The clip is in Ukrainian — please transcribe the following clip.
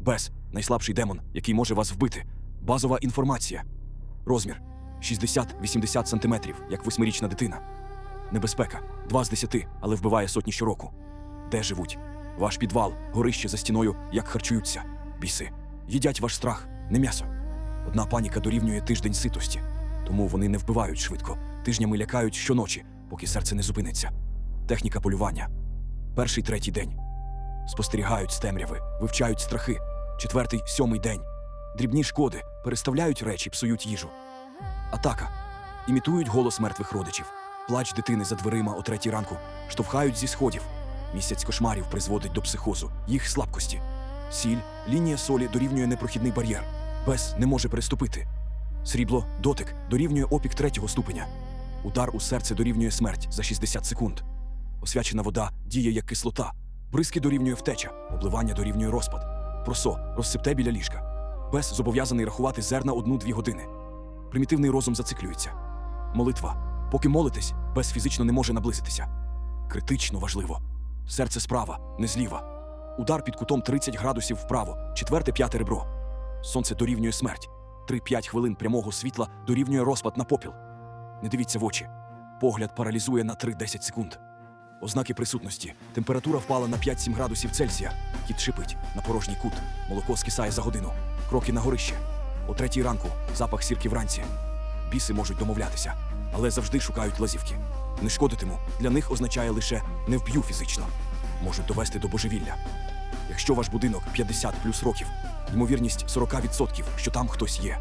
Без найслабший демон, який може вас вбити. Базова інформація. Розмір 60-80 см, як восьмирічна дитина. Небезпека 2 з 10, але вбиває сотні щороку. Де живуть? Ваш підвал, горище за стіною, як харчуються. Біси. Їдять ваш страх, не м'ясо. Одна паніка дорівнює тиждень ситості, тому вони не вбивають швидко. Тижнями лякають щоночі, поки серце не зупиниться. Техніка полювання. Перший третій день. Спостерігають з темряви, вивчають страхи. Четвертий, сьомий день. Дрібні шкоди, переставляють речі, псують їжу. Атака. Імітують голос мертвих родичів, плач дитини за дверима о третій ранку, штовхають зі сходів. Місяць кошмарів призводить до психозу, їх слабкості. Сіль, лінія солі дорівнює непрохідний бар'єр. Без не може переступити. Срібло, дотик дорівнює опік третього ступеня. Удар у серце дорівнює смерть за 60 секунд. Освячена вода діє як кислота. Бризки дорівнює втеча, обливання дорівнює розпад. Просо розсипте біля ліжка. Без зобов'язаний рахувати зерна одну-дві години. Примітивний розум зациклюється. Молитва. Поки молитесь, без фізично не може наблизитися. Критично важливо. Серце справа, не зліва. Удар під кутом 30 градусів вправо, четверте п'яте ребро. Сонце дорівнює смерть. 3-5 хвилин прямого світла дорівнює розпад на попіл. Не дивіться в очі. Погляд паралізує на 3-10 секунд. Ознаки присутності. Температура впала на 5-7 градусів Цельсія. Кіт шипить на порожній кут. Молоко скисає за годину. Кроки на горище. О третій ранку запах сірки вранці. Біси можуть домовлятися, але завжди шукають лазівки. Не шкодитиму для них означає лише не вб'ю фізично. Можуть довести до божевілля. Якщо ваш будинок 50 плюс років, ймовірність 40%, що там хтось є.